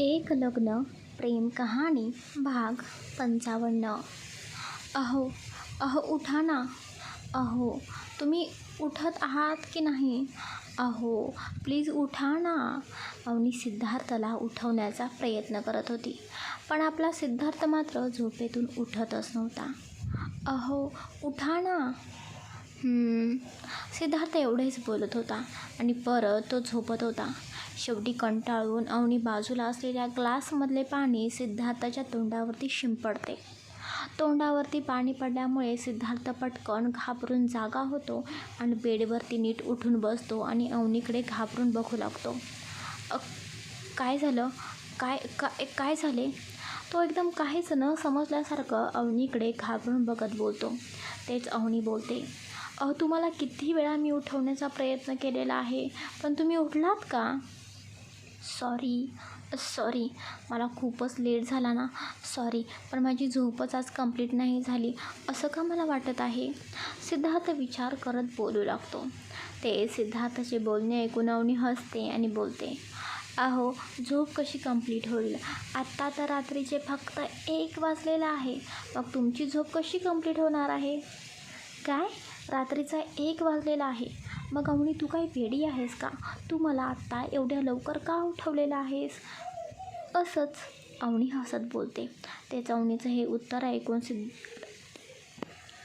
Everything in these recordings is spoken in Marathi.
एक लग्न प्रेम कहाणी भाग पंचावन्न. अहो अहो उठा ना. अहो तुम्ही उठत आहात की नाही? अहो प्लीज उठा ना. अवनी सिद्धार्थला उठवण्याचा प्रयत्न करत होती पण आपला सिद्धार्थ मात्र झोपेतून उठतच नव्हता. अहो उठा ना. सिद्धार्थ एवढेच बोलत होता आणि परत तो झोपत होता. शेवटी कंटाळून अवनी बाजूला असलेल्या ग्लासमधले पाणी सिद्धार्थाच्या तोंडावरती शिंपडते. तोंडावरती पाणी पडल्यामुळे सिद्धार्थ पटकन घाबरून जागा होतो आणि बेडवरती नीट उठून बसतो आणि अवनीकडे घाबरून बघू लागतो. काय झालं? काय काय काय झाले? तो एकदम काहीच न समजल्यासारखं अवनीकडे घाबरून बघत बोलतो. तेच अवनी बोलते अहो तुम्हाला किती वेळा मी उठवण्याचा प्रयत्न केलेला आहे पण तुम्ही उठलात का? सॉरी सॉरी मला खूपच लेट झाला ना. सॉरी पण माझी झोपच आज कंप्लीट नाही झाली. असं का मला वाटत आहे? सिद्धार्थ विचार करत बोलू लागतो. ते सिद्धार्थाचे बोलणे ऐकून अवनी हसते आणि बोलते अहो झोप कशी कंप्लीट होईल? आत्ता तर रात्रीचे फक्त एक वाजलेलं आहे. मग तुमची झोप कशी कंप्लीट होणार आहे? काय? रात्रीचा एक वाजलेला आहे. मग अवणी तू काही वेडी आहेस का? तू मला आत्ता एवढ्या लवकर का उठवलेलं आहेस? असंच अवणी हसत बोलते. त्याचं अवनीचं हे उत्तर ऐकून सिद्ध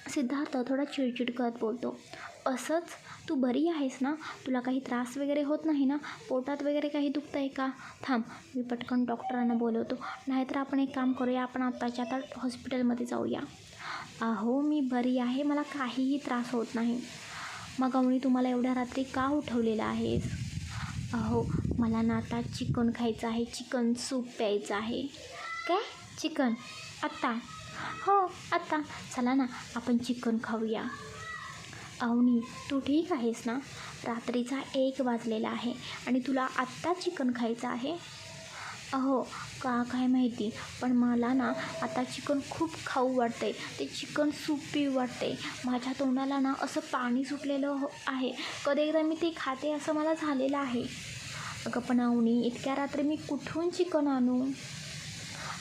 सिद्धार्थ थोडा चिडचिड करत बोलतो. असंच? तू बरी आहेस ना? तुला काही त्रास वगैरे होत नाही ना? पोटात वगैरे काही दुखतं आहे का? थांब मी पटकन डॉक्टरांना बोलवतो. नाहीतर आपण एक काम करूया आपण आत्ताच्या आता हॉस्पिटलमध्ये जाऊया. अहो मी बरी आहे. मला काहीही त्रास होत नाही. मग अवनी तुम्हाला एवढ्या रात्री का उठवलेलं आहेस अहो मला ना आता चिकन खायचं आहे. चिकन सूप प्यायचं आहे. काय? चिकन? आत्ता? हो आत्ता. चला ना आपण चिकन खाऊया. अवनी तू ठीक आहेस ना? रात्रीचा एक वाजलेला आहे आणि तुला आत्ता चिकन खायचं आहे? अहो का काय माहिती? पण मला ना आता चिकन खूप खाऊ वाटते ते चिकन सूप पिऊ वाटते माझ्या तोंडाला ना असं पाणी सुटलेलं हो आहे. कधी एकदा मी ते खाते असं मला झालेलं आहे. अगं पण अवनी इतक्या रात्री मी कुठून चिकन आणू?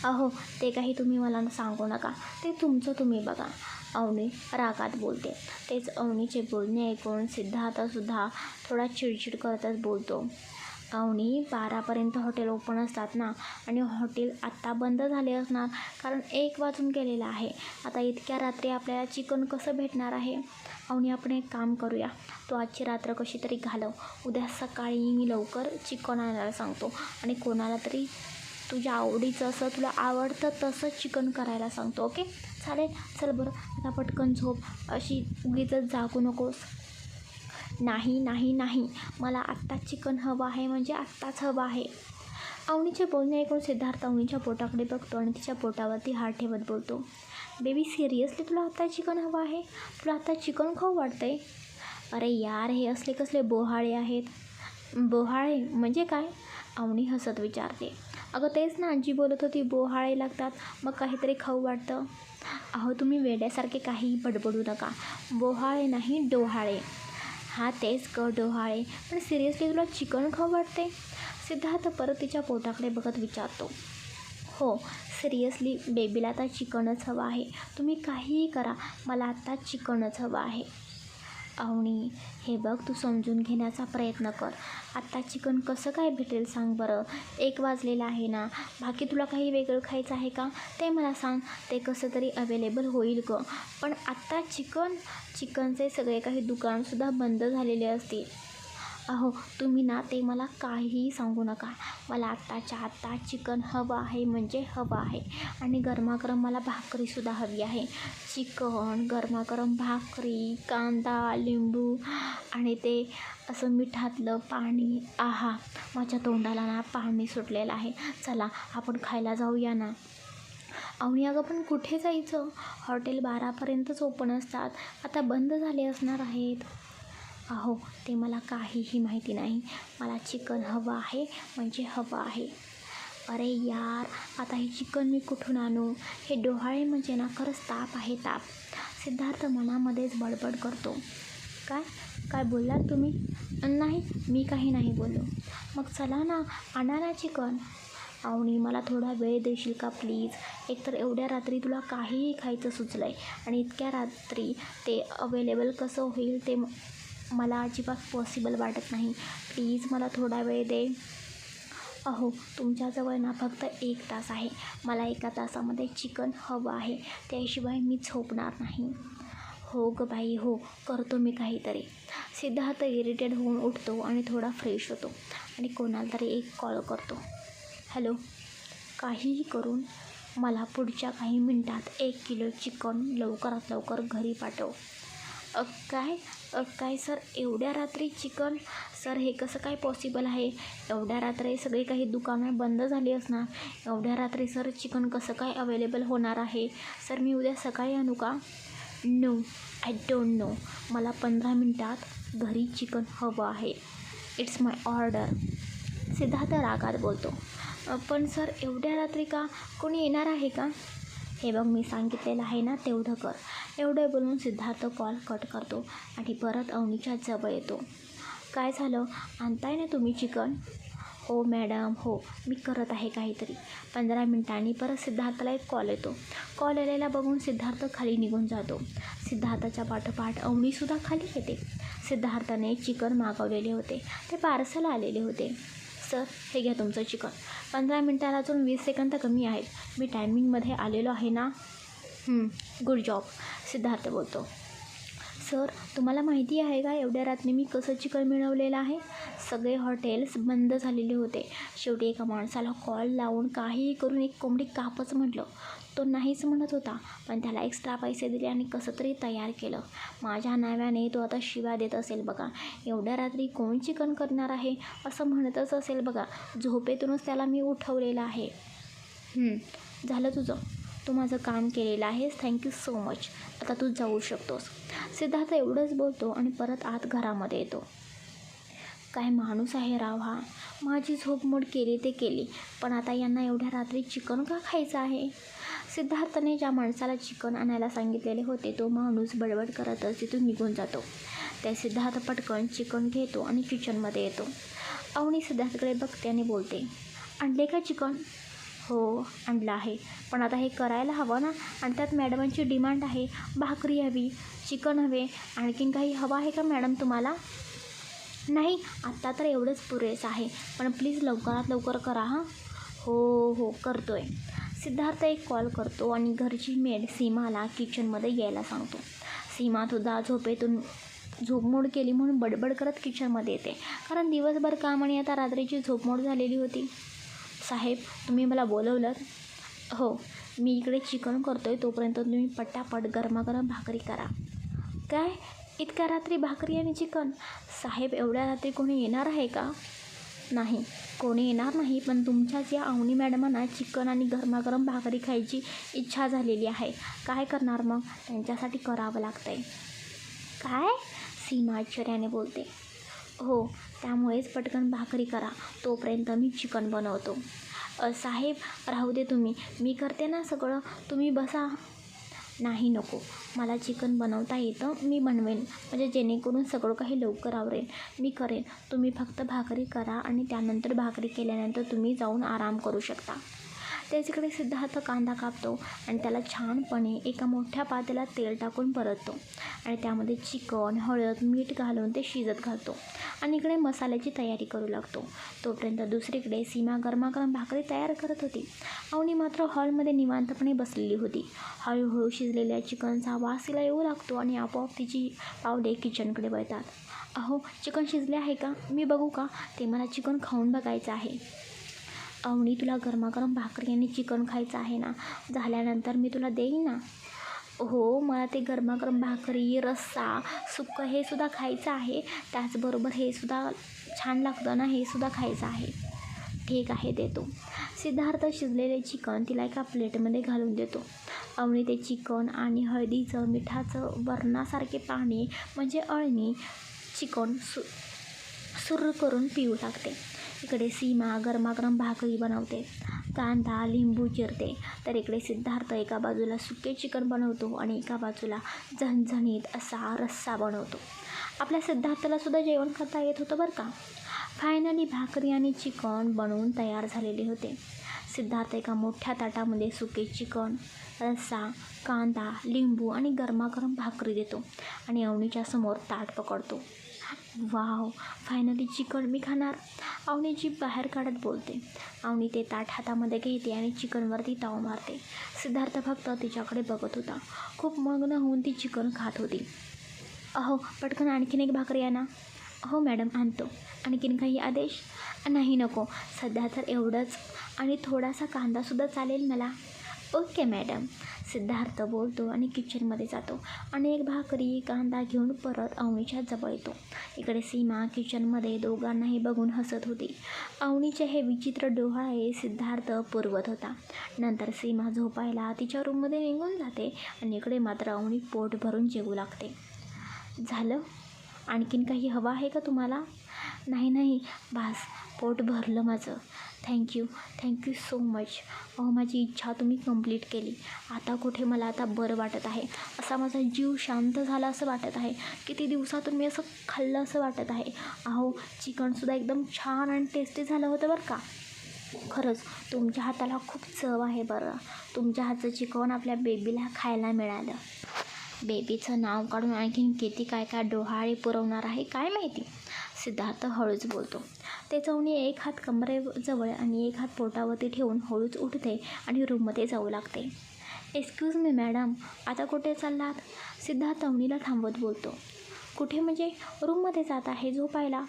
अहो ते काही तुम्ही मला सांगू नका. ते तुमचं तुम्ही बघा. अवनी रागात बोलते. तेच अवनीचे बोलणे ऐकून सिद्धार्थसुद्धा थोडा चिडचिड करतच बोलतो. अवनी बारापर्यंत हॉटेल ओपन असतात ना. आणि हॉटेल आत्ता बंद झाले असणार कारण एक वाजून गेलेलं आहे. आता इतक्या रात्री आपल्याला चिकन कसं भेटणार आहे? अवनी आपण एक काम करूया. तू आजची रात्र कशी तरी घालव. उद्या सकाळी मी लवकर चिकन आणायला सांगतो. आणि कोणाला तरी तुझ्या आवडीचं असं तुला आवडतं तसं चिकन करायला सांगतो ओके? चालेल? चल बरं आता पटकन झोप. अशी उगीच जागू नकोस. नाही नाही नाही. मला आत्ताच चिकन हवं आहे म्हणजे आत्ताच हवं आहे. अवनीचे बोलणे ऐकून सिद्धार्थ अवनीच्या पोटाकडे बघतो आणि तिच्या पोटावरती हात ठेवत बोलतो बेबी सिरियसली तुला आत्ता चिकन हवं आहे? तुला आत्ता चिकन खाऊ वाटतंय? अरे यार हे असले कसले बोहाळे आहेत. बोहाळे? म्हणजे काय? अवनी हसत विचारते. अगं तेच ना आजी बोलत होती बोहाळे लागतात मग काहीतरी खाऊ वाटतं. अहो तुम्ही वेड्यासारखे काही बडबडू नका. बोहाळे नाही डोहाळे. हा तेच ग डोहाळे. पण सिरियसली तुला चिकन खाऊ वाटते? सिद्धार्थ परत तिच्या पोटाकडे बघत विचारतो. हो सिरियसली बेबीला आता चिकनच हवं आहे. तुम्ही काहीही करा मला आत्ता चिकनच हवं आहे. अवनी हे बघ तू समजून घेण्याचा प्रयत्न कर. आत्ता चिकन कसं काय भेटेल सांग बरं. एक वाजलेलं आहे ना. बाकी तुला काही वेगळं खायचं आहे का? ते मला सांग. ते कसं तरी अवेलेबल होईल ग. पण आत्ता चिकन चिकनचे सगळे काही दुकानसुद्धा बंद झालेले असतील. अहो तुम्ही ना ते मला काहीही सांगू नका. मला आत्ताच्या आत्ता चिकन हवं आहे म्हणजे हवं आहे. आणि गरमागरम मला भाकरीसुद्धा हवी आहे. चिकन गरमागरम भाकरी कांदा लिंबू आणि ते असं मिठातलं पाणी. आहा माझ्या तोंडाला ना पाणी सुटलेलं आहे. चला आपण खायला जाऊया ना. अवनी अगं पण कुठे जायचं? हॉटेल बारापर्यंतच ओपन असतात. आता बंद झाले असणार आहेत. अहो ते मला काहीही माहिती नाही. मला चिकन हवं आहे म्हणजे हवं आहे. अरे यार आता हे चिकन मी कुठून आणू? हे डोहाळे म्हणजे ना खरंच ताप आहे ताप. सिद्धार्थ मनामध्येच बडबड करतो. काय? काय बोललात तुम्ही? नाही मी काही नाही बोललो. मग चला ना आणा ना चिकन. अवनी मला थोडा वेळ देशील का प्लीज? एकतर एवढ्या रात्री तुला काहीही खायचं सुचलं आहे आणि इतक्या रात्री ते अवेलेबल कसं होईल ते मला अजिबात पॉसिबल वाटत नाही. प्लीज मला थोडा वेळ दे. अहो तुमच्याजवळ ना फक्त एक तास आहे. मला एका तासामध्ये चिकन हवं आहे. त्याशिवाय मी झोपणार नाही. हो ग बाई हो. करतो मी काहीतरी. सिद्धार्थ इरिटेड होऊन उठतो आणि थोडा फ्रेश होतो. आणि कोणाला तरी एक कॉल करतो. हॅलो काहीही करून मला पुढच्या काही मिनटात एक किलो चिकन लवकरात लवकर घरी पाठव. काय काय सर एवढ्या रात्री चिकन सर हे कसं काय पॉसिबल आहे? एवढ्या रात्री सगळी काही दुकानं बंद झाली असणार. एवढ्या रात्री सर चिकन कसं काय अवेलेबल होणार आहे? सर मी उद्या सकाळी आणू का? नो आय डोंट नो मला पंधरा मिनटात घरी चिकन हवं आहे. इट्स माय ऑर्डर सिद्धार्थ रागात बोलतो. पण सर एवढ्या रात्री का? कोणी येणार आहे का? हे बघ मी सांगितलेलं आहे ना तेवढं कर. एवढं बोलून सिद्धार्थ कॉल कट करतो आणि परत अवनीच्या जवळ येतो. काय झालं? आणताय ना तुम्ही चिकन? हो मॅडम हो. मी करत आहे काहीतरी. पंधरा मिनिटांनी परत सिद्धार्थला एक कॉल येतो. कॉल आलेला बघून सिद्धार्थ खाली निघून जातो. सिद्धार्थाच्या पाठोपाठ अवनीसुद्धा खाली येते. सिद्धार्थाने चिकन मागवलेले होते. ते पार्सल आलेले होते. सर हे घ्या तुमचं चिकन. पंधरा मिनटाला अजून वीस सेकंद कमी आहेत. मी टायमिंगमध्ये आलेलो आहे ना? गुड जॉब सिद्धार्थ बोलतो. सर तुम्हाला माहिती आहे का एवढ्या रात्री मी कसं चिकन मिळवलेलं आहे? सगळे हॉटेल्स बंद झालेले होते. शेवटी एका माणसाला कॉल लावून काहीही करून एक कोंबडी कापच म्हटलं. तो नाहीच म्हणत होता पण त्याला एक्स्ट्रा पैसे दिले आणि कसं तरी तयार केलं. माझ्या नाव्याने तो आता शिव्या देत असेल बघा. एवढ्या रात्री कोण चिकन करणार आहे असं म्हणतच असेल बघा. झोपेतूनच त्याला मी उठवलेलं आहे. झालं तुझं. तू माझं काम केलेलं आहेस. थँक्यू सो मच आता तू जाऊ शकतोस. सिद्धार्थ एवढंच बोलतो आणि परत आत घरामध्ये येतो. काय माणूस आहे राव हा. माझी झोपमोड केली ते केली. पण आता यांना एवढ्या रात्री चिकन का खायचं आहे? सिद्धार्थने ज्या माणसाला चिकन आणायला सांगितलेले होते तो माणूस बडबड करतच तिथून निघून जातो. त्या सिद्धार्थ पटकन चिकन घेतो आणि किचनमध्ये येतो. अवनी सिद्धार्थकडे बघते आणि बोलते आणले का चिकन? हो आणलं आहे. पण आता हे करायला हवं ना? आणि त्यात मॅडमांची डिमांड आहे. भाकरी हवी चिकन हवे. आणखीन काही हवं आहे का मॅडम तुम्हाला? नाही आत्ता तर एवढंच पुरेसं आहे. पण प्लीज लवकरात लवकर करा हां. हो हो करतो आहे सिद्धार्थ एक कॉल करतो आणि घरची मेड सीमाला किचनमध्ये यायला सांगतो. सीमा सुद्धा झोपेतून झोपमोड केली म्हणून बडबड करत किचनमध्ये येते. कारण दिवसभर काम आणि आता रात्रीची झोपमोड झालेली होती. साहेब तुम्ही मला बोलवलं हो मी इकडे चिकन करतो आहे तोपर्यंत तुम्ही पटापट गरमागरम भाकरी करा. काय? इतक्या रात्री भाकरी आणि चिकन. साहेब एवढ्या रात्री कोणी येणार आहे का? नाही कोणी येणार नाही पण तुमच्याच या अवनी मॅडमांना चिकन आणि गरमागरम भाकरी खायची इच्छा झालेली आहे. काय करणार मग? त्यांच्यासाठी करावं लागतं आहे काय? सीमा आश्चर्याने बोलते. हो त्यामुळेच पटकन भाकरी करा. तोपर्यंत मी चिकन बनवतो. साहेब राहू दे तुम्ही. मी करते ना सगळं. तुम्ही बसा. नाही नको. मला चिकन बनवता येतं मी बनवेन. म्हणजे जेणेकरून सगळं काही लवकर आवरेल. मी करेन. तुम्ही फक्त भाकरी करा आणि त्यानंतर भाकरी केल्यानंतर तुम्ही जाऊन आराम करू शकता. त्याच्याकडे सिद्धार्थ कांदा कापतो आणि त्याला छानपणे एका मोठ्या पातेला तेल टाकून परततो. आणि त्यामध्ये चिकन हळद मीठ घालून ते शिजत घालतो. आणि इकडे मसाल्याची तयारी करू लागतो. तोपर्यंत दुसरीकडे सीमा गरमागरम भाकरी तयार करत होती. अवनी मात्र हॉलमध्ये निवांतपणे बसलेली होती. हळूहळू शिजलेल्या चिकनचा वास तिला येऊ लागतो आणि आपोआप तिची पावले किचनकडे वळतात. अहो चिकन शिजले आहे का? मी बघू का? ते मला चिकन खाऊन बघायचं आहे. अवनी तुला गरमागरम भाकरी आणि चिकन खायचं आहे ना? झाल्यानंतर मी तुला देईन ना? हो मला ते गरमागरम भाकरी रस्सा सुक्कं हे सुद्धा खायचं आहे. त्याचबरोबर हे सुद्धा छान लागतं ना हे सुद्धा खायचं आहे. ठीक आहे देतो. सिद्धार्थ शिजलेले चिकन तिला एका प्लेटमध्ये घालून देतो. अवनी ते चिकन आणि हळदीचं मिठाचं वरणासारखे पाणी म्हणजे अळणी चिकन सु सुरू करून पिऊ लागते. इकडे सीमा गरमागरम भाकरी बनवते. कांदा लिंबू चिरते. तर इकडे सिद्धार्थ एका बाजूला सुके चिकन बनवतो आणि एका बाजूला झणझणीत असा रस्सा बनवतो. आपल्या सिद्धार्थलासुद्धा जेवण करता येत होतं बरं का? फायनली भाकरी आणि चिकन बनवून तयार झालेले होते. सिद्धार्थ एका मोठ्या ताटामध्ये सुके चिकन रस्सा कांदा लिंबू आणि गरमागरम भाकरी देतो आणि अवनीच्या समोर ताट पकडतो. वाव फायनली चिकन मी खाणार. अवनी जीप बाहेर काढत बोलते. अवनी ते ताट हातामध्ये घेते आणि चिकनवरती ताव मारते. सिद्धार्थ फक्त तिच्याकडे बघत होता. खूप मग्न होऊन ती चिकन खात होती. अहो पटकन आणखीन एक भाकरी आणा. हो मॅडम आणतो. आणखीन काही आदेश? नाही नको. सध्या तर एवढंच. आणि थोडासा कांदासुद्धा चालेल मला. Okay madam. सिद्धार्थ बोलतो आणि किचनमध्ये जातो. आणि एक भाकरी कांदा घेऊन परत अवनीच्या जवळ येतो. इकडे सीमा किचनमध्ये दोघांनाही बघून हसत होती. अवनीचे हे विचित्र डोहाळे सिद्धार्थ पुरवत होता. नंतर सीमा झोपायला तिच्या रूममध्ये निघून जाते आणि इकडे मात्र अवनी पोट भरून जेवू लागते. झालं? आणखीन काही हवं आहे का तुम्हाला? नाही नाही. बास पोट भरलं माझं. थँक्यू थँक्यू सो मच अहो माझी इच्छा तुम्ही कंप्लीट केली. आता कुठे मला आता बरं वाटत आहे. असा माझा जीव शांत झाला असं वाटत आहे किती दिवसातून मी असं खाल्लं असं वाटत आहे. अहो चिकनसुद्धा एकदम छान आणि टेस्टी झालं होतं बरं का? खरंच तुमच्या हाताला खूप चव आहे बरं. तुमच्या हातचं चिकन आपल्या बेबीला खायला मिळालं. बेबीचं नाव काढून आणखीन किती काय काय डोहाळे पुरवणार आहे काय माहिती? सिद्धार्थ हळूच बोलतो. ते चौनी एक हात कमरेजवळ आणि एक हात पोटावरती ठेवून हळूच उठते आणि रूममध्ये जाऊ लागते. एक्सक्यूज मी मॅडम आता कुठे चाललात? सिद्धार्थ अवनीला थांबवत बोलतो. कुठे म्हणजे? रूममध्ये जात आहे झोपायला.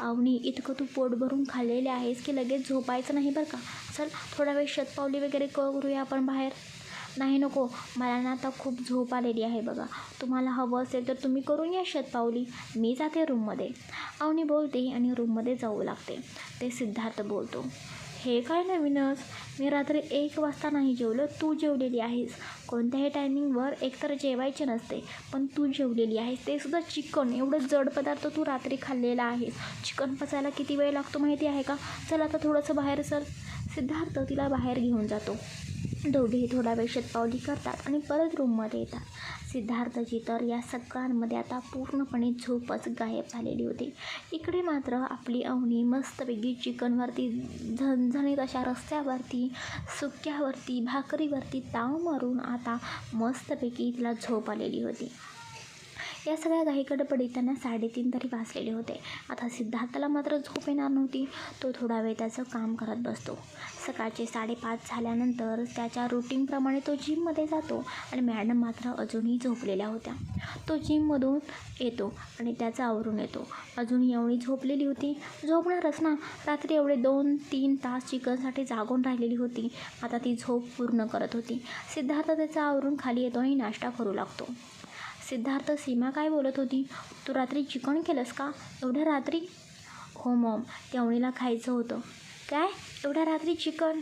अवनी इतकं तू पोट भरून खाल्लेले आहेस की लगेच झोपायचं नाही बरं का? चल थोडा वेळ शतपावली वगैरे करूया आपण बाहेर. नाही नको. मला ना आता खूप झोप आलेली आहे बघा. तुम्हाला हवं असेल तर तुम्ही करून या शतपावली मी जाते रूममध्ये. अवनी बोलते आणि रूममध्ये जाऊ लागते. ते सिद्धार्थ बोलतो हे काय नवीनच? मी रात्री एक वाजता नाही जेवलं. तू जेवलेली आहेस. कोणत्याही टायमिंगवर एकतर जेवायचे नसते पण तू जेवलेली आहेस. ते सुद्धा चिकन. एवढं जड पदार्थ तू रात्री खाल्लेला आहेस. चिकन पचायला किती वेळ लागतो माहिती आहे का? चल आता थोडंसं बाहेर सर. सिद्धार्थ तिला बाहेर घेऊन जातो. दोघेही थोडा वेळ शतपावली करतात आणि परत रूममध्ये येतात. सिद्धार्थची तर या सगळ्यांमध्ये आता पूर्णपणे झोपच गायब झालेली होती. इकडे मात्र आपली अवनी मस्तपैकी चिकनवरती झणझणीत अशा रस्त्यावरती सुक्यावरती भाकरीवरती ताव मारून आता मस्तपैकी तिला झोप आलेली होती. या सगळ्या घाईकडे त्यांना साडेतीन तरी वाजलेले होते. आता सिद्धार्थाला मात्र झोप येणार नव्हती. तो थोडा वेळ त्याचं काम करत बसतो. सकाळचे साडेपाच झाल्यानंतर त्याच्या रुटीनप्रमाणे तो जिममध्ये जातो आणि मॅडम मात्र अजूनही झोपलेल्या होत्या. तो जिममधून येतो आणि त्याचा आवरून येतो. अजून एवढी झोपलेली होती. झोपणारच ना. रात्री एवढे दोन तीन तास चिकनसाठी जागून राहिलेली होती. आता ती झोप पूर्ण करत होती. सिद्धार्थ त्याचा आवरून खाली येतो आणि नाश्ता करू लागतो. सिद्धार्थ सीमा काय बोलत होती? तू रात्री चिकन केलंस का? एवढ्या रात्री? हो मॉम तेवणीला खायचं होतं. काय? एवढ्या रात्री चिकन?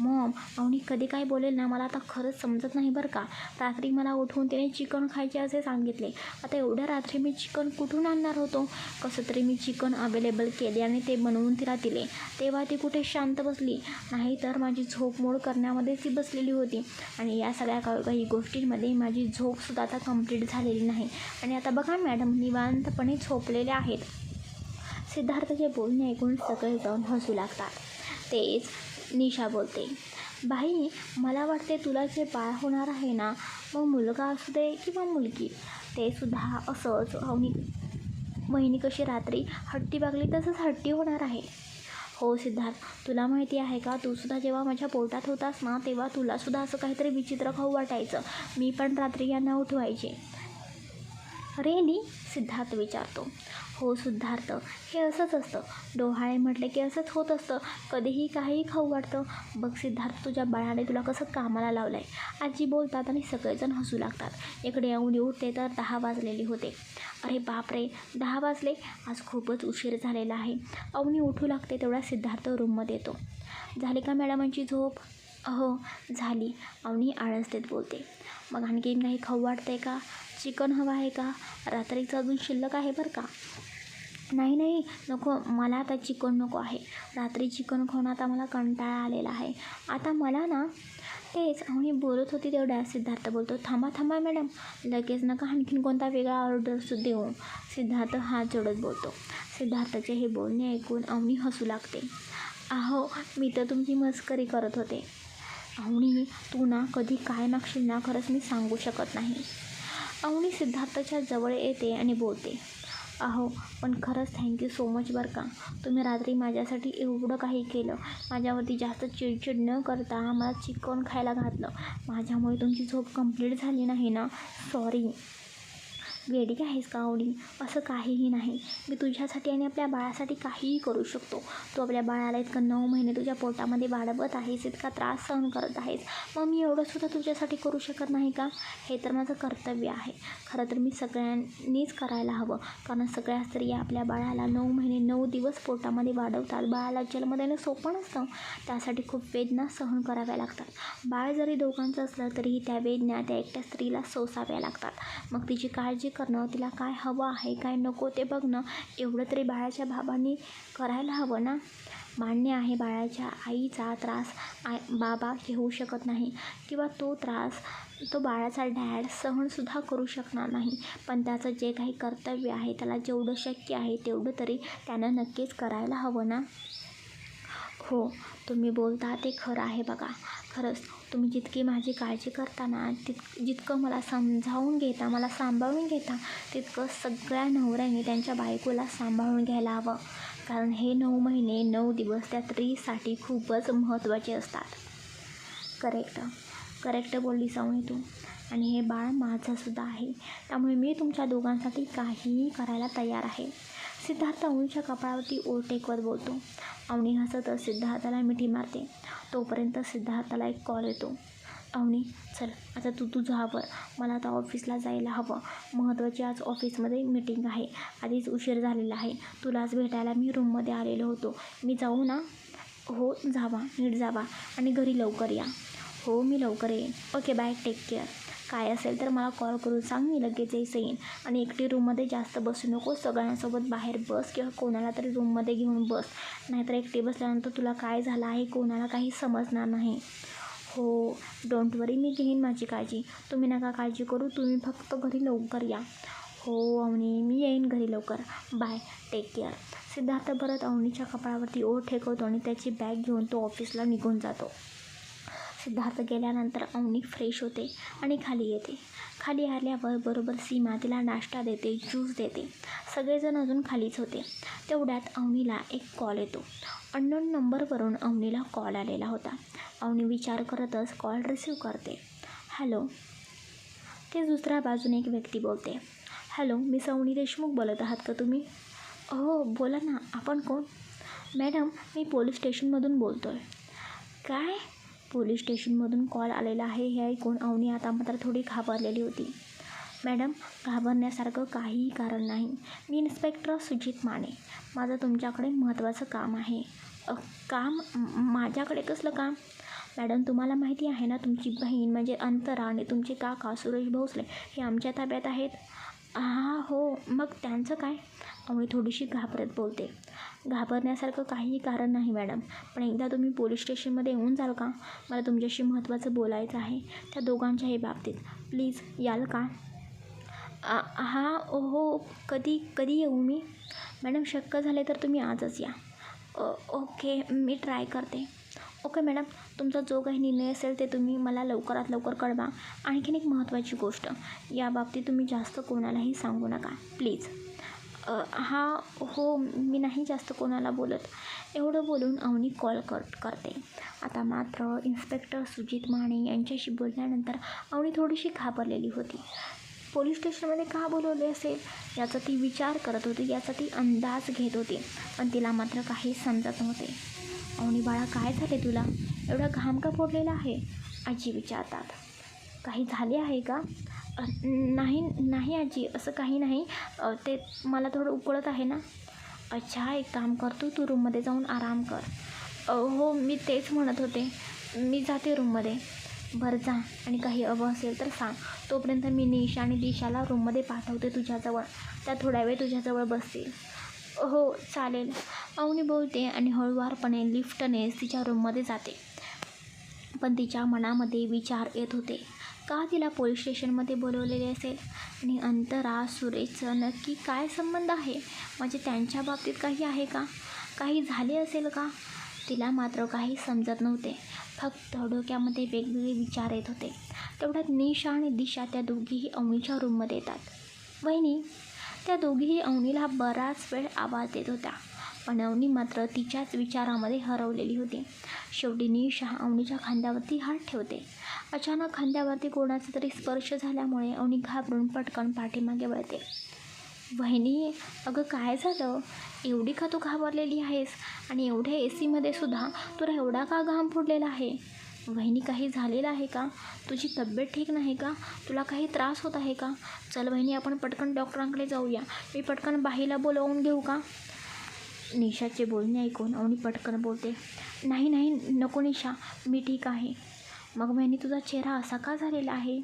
मॉम अवनी कधी काय बोलेल ना मला आता खरंच समजत नाही बरं का. रात्री मला उठवून तिने चिकन खायचे असे सांगितले. आता एवढ्या रात्री मी चिकन कुठून आणणार होतो? कसं तरी मी चिकन अवेलेबल केले आणि ते बनवून तिला दिले. तेव्हा ती कुठे शांत बसली. नाही तर माझी झोप मोड करण्यामध्ये ती बसलेली होती. आणि या सगळ्या काही गोष्टींमध्ये माझी झोपसुद्धा आता कंप्लीट झालेली नाही. आणि आता बघा मॅडम निवांतपणे झोपलेले आहेत. सिद्धार्थचे बोलणे ऐकून सगळे जाऊन हसू लागतात. तेच निशा बोलते. बाई मला वाटते तुला जे बाळ होणार आहे ना मग मुलगा असू दे किंवा मुलगी ते सुद्धा असंच. अवनी बहिणी कशी रात्री हट्टी बागली तसंच हट्टी होणार आहे. हो सिद्धार्थ तुला माहिती आहे का? तू सुद्धा जेव्हा माझ्या पोटात होतास ना तेव्हा तुलासुद्धा असं काहीतरी विचित्र खाऊ वाटायचं. मी पण रात्री यांना उठवायचे. रेली? सिद्धार्थ विचारतो. हो सिद्धार्थ. हे असंच असतं. डोहाळे म्हटले की असंच होत असतं. कधीही काहीही खाऊ वाटतं. बघ सिद्धार्थ तुझ्या बाळाने तुला कसं कामाला लावलं आहे आजी बोलतात आणि सगळेजण हसू लागतात. इकडे येऊन उठते तर दहा वाजलेले होते. अरे बापरे दहा वाजले? आज खूपच उशीर झालेला आहे. अवनी उठू लागते तेवढा सिद्धार्थ रूममध्ये येतो. झाली का मॅडमांची झोप? हो झाली. अवनी आळस देत बोलते. मग आणखीन काही खाऊ वाटतं आहे का? चिकन हवं आहे का? रात्रीचं अजून शिल्लक आहे बरं का? नाही नाही. नको मला आता चिकन नको आहे. रात्री चिकन खाऊन आता मला कंटाळा आलेला आहे. आता मला ना तेच अवनी बोलत होती तेवढ्या सिद्धार्थ बोलतो थांबा थांबा मॅडम. लगेच नका आणखीन कोणता वेगळा ऑर्डर देऊ. सिद्धार्थ हात जोडत बोलतो. सिद्धार्थचे हे बोलणे ऐकून अवनी हसू लागते. अहो मी तर तुमची मस्करी करत होते. अवनी तू ना कधी काय मागशील ना खरंच मी सांगू शकत नाही. अवनी सिद्धार्थच्या जवळ येते आणि बोलते. अहो पण खरंच थँक्यू सो मच बरं का. तुम्ही रात्री माझ्यासाठी एवढं काही केलं. माझ्यावरती जास्त चिडचिड न करता मला चिकन खायला घातलं. माझ्यामुळे तुमची झोप कंप्लीट झाली नाही ना? सॉरी वेडी आहेस का आवडी असं काहीही नाही. मी तुझ्यासाठी आणि आपल्या बाळासाठी काहीही करू शकतो. तू आपल्या बाळाला इतकं नऊ महिने तुझ्या पोटामध्ये वाढवत आहेस इतका त्रास सहन करत आहेस. मग मी एवढंसुद्धा तुझ्यासाठी करू शकत नाही का? हे तर माझं कर्तव्य आहे. खरं तर मी सगळ्यांनीच करायला हवं. कारण सगळ्या स्त्रिया आपल्या बाळाला नऊ महिने नऊ दिवस पोटामध्ये वाढवतात. बाळाला जन्म देणं सोपं नसतं. त्यासाठी खूप वेदना सहन कराव्या लागतात. बाळ जरी दोघांचं असलं तरीही त्या वेदना त्या एकट्या स्त्रीला सोसाव्या लागतात. मग तिची काळजी करणं तिला काय हवं आहे काय नको ते बघणं एवढं तरी बाळाच्या बाबांनी करायला हवं ना? मान्य आहे बाळाच्या आईचा त्रास आय बाबा घेऊ शकत नाही किंवा तो त्रास तो बाळाचा डॅड सहनसुद्धा करू शकणार नाही. पण त्याचं जे काही कर्तव्य आहे त्याला जेवढं शक्य आहे तेवढं तरी त्यानं नक्कीच करायला हवं ना? हो तुम्ही बोलता ते खरं आहे बघा. खरंच तुम्ही जितकी माझी काळजी करता ना तित जितकं मला समजावून घेता मला सांभाळून घेता तितकं सगळ्या नवऱ्यांनी त्यांच्या बायकोला सांभाळून घ्यायला हवं कारण हे नऊ महिने नऊ दिवस त्या स्त्रीसाठी खूपच महत्त्वाचे असतात. करेक्ट करेक्ट बोलली जाऊन तू. आणि हे बाळ माझंसुद्धा आहे. त्यामुळे मी तुमच्या दोघांसाठी काहीही करायला तयार आहे. सिद्धार्थ अवनीच्या कपाळावरती ओरटेकवर बोलतो. अवनी हसतच सिद्धार्थाला मिठी मारते. तोपर्यंत सिद्धार्थाला एक कॉल येतो. अवनी चल आता तू तुझं आवर मला आता ऑफिसला जायला हवं. महत्त्वाची आज ऑफिसमध्ये मीटिंग आहे. आधीच उशीर झालेला आहे. तुलाच भेटायला मी रूममध्ये आलेलो होतो. मी जाऊ ना? हो जावा. नीट जावा. आणि घरी लवकर या. हो मी लवकर येईन. ओके बाय टेक केअर काय असेल तर मला कॉल करून सांग मी लगेच येईन. आणि एकटी रूममध्ये जास्त बसू नको सगळ्यांसोबत बाहेर बस किंवा कोणाला तरी रूममध्ये घेऊन बस. नाहीतर एकटी बसल्यानंतर तुला काय झालं आहे कोणाला काही समजणार नाही. हो डोंट वरी मी घेईन माझी काळजी. तुम्ही नका काळजी करू तुम्ही फक्त घरी लवकर या. हो अवनी मी येईन घरी लवकर. बाय टेक केअर सिद्धार्थ परत अवनीच्या कपाळावरती ओठ ठेकवतो आणि त्याची बॅग घेऊन तो ऑफिसला निघून जातो. सिद्धार्थ गेल्यानंतर अवनी फ्रेश होते आणि खाली येते. खाली आल्यावर बरोबर सीमा तिला नाश्ता देते ज्यूस देते. सगळेजण अजून खालीच होते. तेवढ्यात अवनीला एक कॉल येतो. अननोन नंबरवरून अवनीला कॉल आलेला होता. अवनी विचार करतच कॉल रिसीव करते. हॅलो ते दुसऱ्या बाजूने एक व्यक्ती बोलते. हॅलो मी सवनी देशमुख बोलत आहात का तुम्ही? हो बोला ना आपण कोण? मॅडम मी पोलीस स्टेशनमधून बोलतो आहे काय? पोलीस स्टेशनमधून कॉल आलेला आहे. हे ऐकून अवनी आता मात्र थोडी घाबरलेली होती. मॅडम घाबरण्यासारखं काहीही कारण नाही. मी इन्स्पेक्टर सुजित माने. माझं तुमच्याकडे महत्त्वाचं काम आहे. काम? माझ्याकडे कसलं काम? मॅडम तुम्हाला माहिती आहे ना तुमची बहीण म्हणजे अंतरा आणि तुमचे काका सुरेश भोसले हे आमच्या ताब्यात आहेत. हा हो. मग त्यांचं काय? अवनी थोडीशी घाबरत बोलते. घाबरण्यासारखं काहीही कारण नाही मॅडम. पण एकदा तुम्ही पोलीस स्टेशनमध्ये येऊन जाल का? मला तुमच्याशी महत्त्वाचं बोलायचं आहे त्या दोघांच्याही बाबतीत. प्लीज याल का? आ हां हो कधी कधी येऊ मी? मॅडम शक्य झाले तर तुम्ही आजच या. ओ ओके मी ट्राय करते. ओके मॅडम तुमचा जो काही निर्णय असेल ते तुम्ही मला लवकरात लवकर कळवा. आणखीन एक महत्त्वाची गोष्ट. याबाबतीत तुम्ही जास्त कोणालाही सांगू नका. प्लीज. हा हो मी नाही जास्त कोणाला बोलत. एवढं बोलून अवनी कॉल कट करते. आता मात्र इन्स्पेक्टर सुजित माने यांच्याशी बोलल्यानंतर अवनी थोडीशी घाबरलेली होती. पोलीस स्टेशनमध्ये का बोलवले असेल? याचा ती विचार करत होती याचा ती अंदाज घेत होती. पण तिला मात्र काही समजत नव्हते. अवनी बाळा काय झाले तुला? एवढा घाम का फोडलेला आहे? आजी विचारतात. काही झाले आहे का? नाही नाही आजी असं काही नाही. ते मला थोडं उकळत आहे ना. अच्छा एक काम कर तू तू रूममध्ये जाऊन आराम कर. हो मी तेच म्हणत होते. मी जाते रूममध्ये बरं जा. आणि काही हवं असेल तर सांग. तोपर्यंत मी निशा आणि दिशाला रूममध्ये पाठवते तुझ्याजवळ. त्या थोड्या वेळ तुझ्याजवळ बसतील. हो चालेल. अवनी बोलते आणि हळुवारपणे लिफ्टने तिच्या रूममध्ये जाते. पण तिच्या मनामध्ये विचार येत होते. का तिला पोलीस स्टेशनमध्ये बोलवलेले असेल? आणि अंतरा सुरेशचं नक्की काय संबंध आहे? म्हणजे त्यांच्या बाबतीत काही आहे का? काही झाले असेल का? तिला मात्र काही समजत नव्हते. फक्त डोक्यामध्ये वेगवेगळे विचार येत होते. तेवढ्यात निशा आणि दिशा त्या दोघीही अवनीच्या रूममध्ये येतात. वहिनी त्या दोघीही अवनीला बराच वेळ आवाज देत होत्या. पण अवनी मात्र तिच्याच विचारामध्ये हरवलेली होती. शेवटी निशा अवनीच्या खांद्यावरती हात ठेवते. अचानक खांद्यावरती कोणाचा तरी स्पर्श झाल्यामुळे अवनी घाबरून पटकन पाठीमागे वळते. वहिनी अगं काय झालं? एवढी का तू घाबरलेली आहेस? आणि एवढ्या ए सीमध्ये सुद्धा तुला एवढा का घाम फुटलेला आहे? वहिनी काही झालेलं आहे का? तुझी तब्येत ठीक नाही का? तुला काही त्रास होत आहे का? चल वहिनी आपण पटकन डॉक्टरांकडे जाऊया. मी पटकन बाईला बोलवून घेऊ का? निशाचे बोलणे ऐकून अवनी पटकन बोलते नाही नाही नको निशा मी ठीक आहे. मग वहिनी तुझा चेहरा असा का झालेला आहे?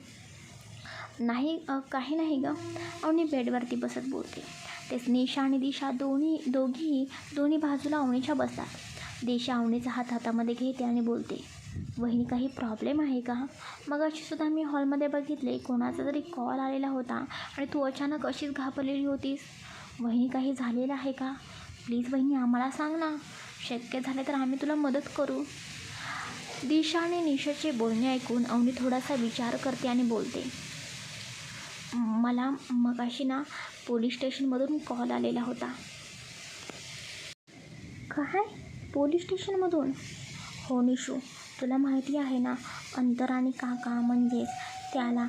नाही काही नाही गं. अवनी बेडवरती बसत बोलते. तेच निशा आणि दिशा दोन्ही दोघीही दोन्ही बाजूला अवनीच्या बसतात. दिशा अवनीचा हात हातामध्ये घेते आणि बोलते वहिनी काही प्रॉब्लेम आहे का? मग अशीसुद्धा मी हॉलमध्ये बघितले कोणाचा तरी कॉल आलेला होता आणि तू अचानक अशीच घाबरलेली होतीस. वहिनी काही झालेलं आहे का? प्लीज बहिणी आम्हाला सांग ना. शक्य झाले तर आम्ही तुला मदत करू. दिशा आणि निशाचे बोलणे ऐकून अवनी थोडासा विचार करते आणि बोलते. मला मगाशी ना पोलीस स्टेशनमधून कॉल आलेला होता. काय? पोलीस स्टेशनमधून? हो निशू तुला माहिती आहे ना अंतर आणि काका म्हणजेच त्याला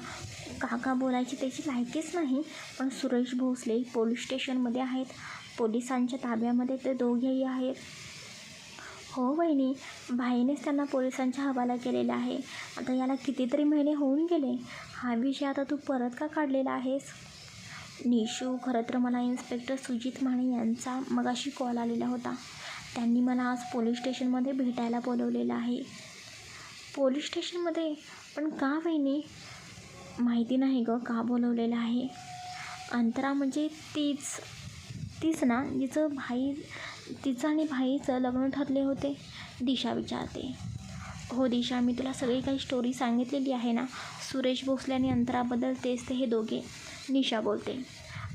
काका बोलायची त्याची लायकीच नाही पण सुरेश भोसले पोलीस स्टेशनमध्ये आहेत. पोलिसांच्या ताब्यामध्ये ते दोघेही आहेत. हो वहिनी. भाईनेच त्यांना पोलिसांच्या हवाला केलेला आहे. आता याला कितीतरी महिने होऊन गेले. हा विषय आता तू परत का काढलेला आहेस? निशू खरं तर मला इन्स्पेक्टर सुजित माने यांचा मगाशी कॉल आलेला होता. त्यांनी मला आज पोलीस स्टेशनमध्ये भेटायला बोलवलेलं आहे. पोलीस स्टेशनमध्ये? पण का वहिनी? माहिती नाही गं का बोलवलेलं आहे? अंतरा म्हणजे तीच तीच ना जिचं भाई तिचं आणि भाईचं लग्न ठरले होते दिशा विचारते. हो दिशा मी तुला सगळी काही स्टोरी सांगितलेली आहे ना? सुरेश भोसले आणि अंतराबद्दल तेच ते हे दोघे. निशा बोलते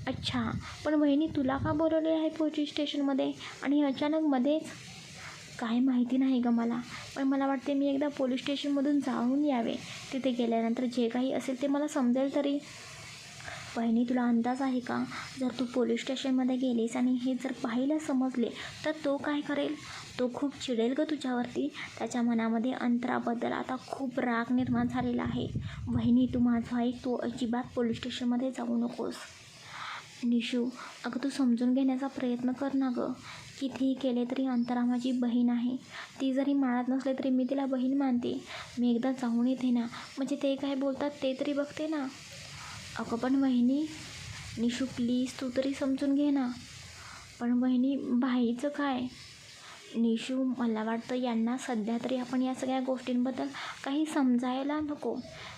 अच्छा पण वहिनी तुला का बोलवले आहे पोलीस स्टेशनमध्ये? आणि अचानक मध्येच? काय माहिती नाही गं मला पण मला वाटते मी एकदा पोलीस स्टेशनमधून जाऊन यावे. तिथे गेल्यानंतर जे काही असेल ते मला समजेल तरी. बहिणी तुला अंदाज आहे का? जर तू पोलीस स्टेशनमध्ये गेलीस आणि हे जर पाहिलं समजले तर तो काय करेल? तो खूप चिडेल ग तुझ्यावरती. त्याच्या मनामध्ये अंतराबद्दल आता खूप राग निर्माण झालेला आहे. बहिणी तू माझा ऐक तू अजिबात पोलीस स्टेशनमध्ये जाऊ नकोस. निशू अगं तू समजून घेण्याचा प्रयत्न कर ना गं. कितीही केले तरी अंतरा माझी बहीण आहे. ती जरी मानत नसले तरी मी तिला बहीण मानते. मी एकदा जाऊन येते ना. म्हणजे ते काय बोलतात ते तरी बघते ना. अगं पण वहिनी निशू प्लीज तू तरी समजून घे ना. पण वहिनी भाईचं काय? निशू मला वाटतं यांना सध्या तरी आपण या सगळ्या गोष्टींबद्दल काही समजायला नको.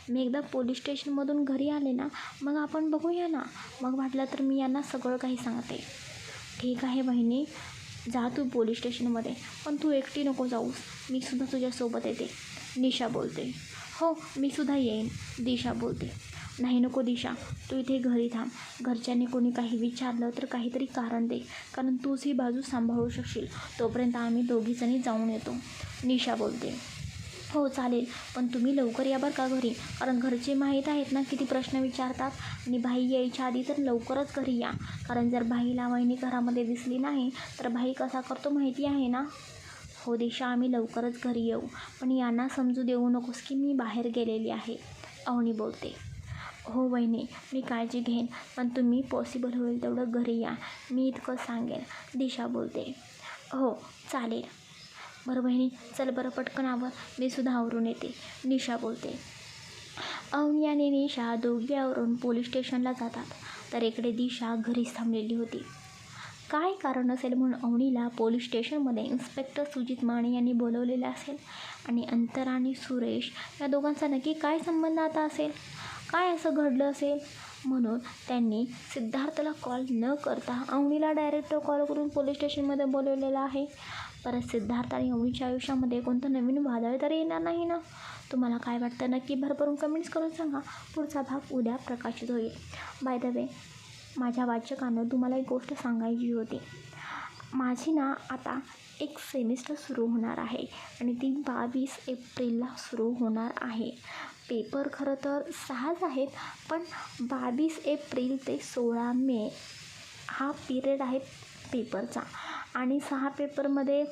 मी एकदा पोलीस स्टेशनमधून घरी आले ना मग आपण बघूया ना. मग वाटलं तर मी यांना सगळं काही सांगते. ठीक आहे बहिणी जा तू पोलीस स्टेशनमध्ये पण तू एकटी नको जाऊस. मी सुद्धा तुझ्यासोबत येते. निशा बोलते. हो मी सुद्धा येईन दिशा बोलते. नाही नको दिशा तू इथे घरी थांब. घरच्यांनी कोणी काही विचारलं तर काहीतरी कारण दे कारण तूच ही बाजू सांभाळू शकशील. तोपर्यंत आम्ही दोघीजणी जाऊन येतो. निशा बोलते. हो चालेल पण तुम्ही लवकर या बरं का घरी? कारण घरचे माहीत आहेत ना किती प्रश्न विचारतात. आणि भाई यायच्या आधी तर लवकरच घरी या. कारण जर भाईला वहिनी घरामध्ये दिसली नाही तर भाई कसा करतो माहिती आहे ना? हो दिशा आम्ही लवकरच घरी येऊ. पण यांना समजू देऊ नकोस की मी बाहेर गेलेली आहे. अवनी बोलते. हो वहिनी मी काळजी घेईन पण तुम्ही पॉसिबल होईल तेवढं घरी या. मी इतकं सांगेन. दिशा बोलते. हो चालेल. बरं बहिणी चल बरं पटकन आवर. मी सुद्धा आवरून येते. निशा बोलते. अवनी आणि निशा दोघी आवरून पोलीस स्टेशनला जातात. तर इकडे दिशा घरीच थांबलेली होती. काय कारण असेल म्हणून अवनीला पोलीस स्टेशनमध्ये इन्स्पेक्टर सुजित माने यांनी बोलवलेलं असेल? आणि अंतर आणि सुरेश या दोघांचा नक्की काय संबंध आता असेल? काय असं घडलं असेल? म्हणून त्यांनी सिद्धार्थला कॉल न करता अवनीला डायरेक्ट कॉल करून पोलीस स्टेशनमध्ये बोलवलेलं आहे. परत सिद्धार्थ आणि अवनीच्या आयुष्यामध्ये कोणतं नवीन वादळ तर येणार नाही ना? तुम्हाला काय वाटतं? नक्की भरभरून कमेंट्स करून सांगा. पुढचा भाग उद्या प्रकाशित होईल. बाय द वे माझ्या वाचकांना तुम्हाला एक गोष्ट सांगायची होती. माझी ना आता एक सेमिस्टर सुरू होणार आहे आणि ती बावीस एप्रिलला सुरू होणार आहे. पेपर खरं तर सहाच आहेत पण बावीस एप्रिल ते सोळा मे हा पिरियड आहे पेपरचा. आणि सहा पेपरमध्ये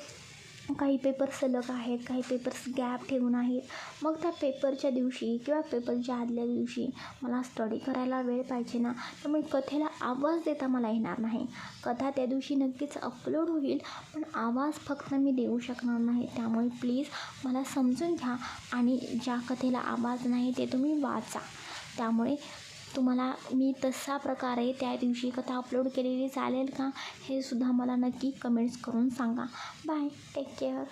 काही पेपर सलग आहेत काही पेपर्स गॅप ठेवून आहेत. मग त्या पेपरच्या दिवशी किंवा पेपरच्या आदल्या दिवशी मला स्टडी करायला वेळ पाहिजे ना? त्यामुळे कथेला आवाज देता मला येणार नाही. कथा त्या दिवशी नक्कीच अपलोड होईल पण आवाज फक्त मी देऊ शकणार नाही. त्यामुळे प्लीज मला समजून घ्या आणि ज्या कथेला आवाज नाही ते तुम्ही वाचा. त्यामुळे तुम्हाला मी तसा प्रकारे त्या दिवशी कथा अपलोड केलेली चालेल का? हे सुद्धा मला नक्की कमेंट्स करून सांगा. Bye take care